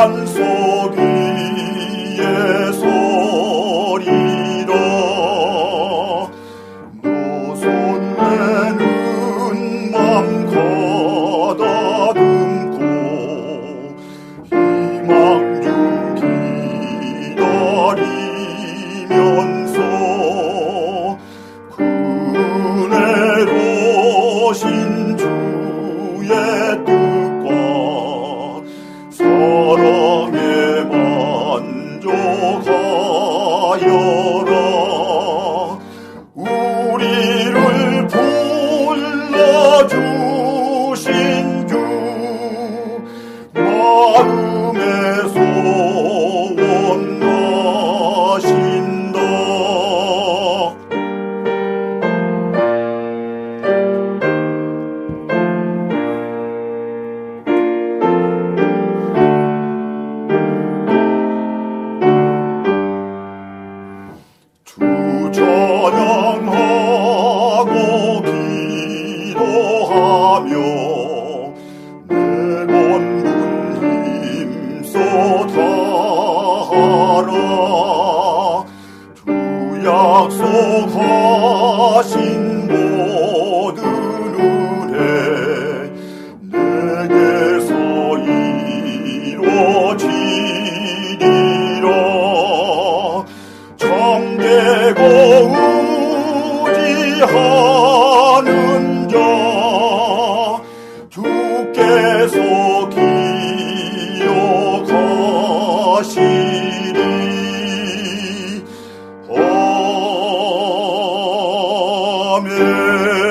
반석 위에 서리라 찬양하고 기도하며 내 원군 힘써 다하라. 주 약속하신 모 내고우지하는 자 주께서 기억하시리. 아멘.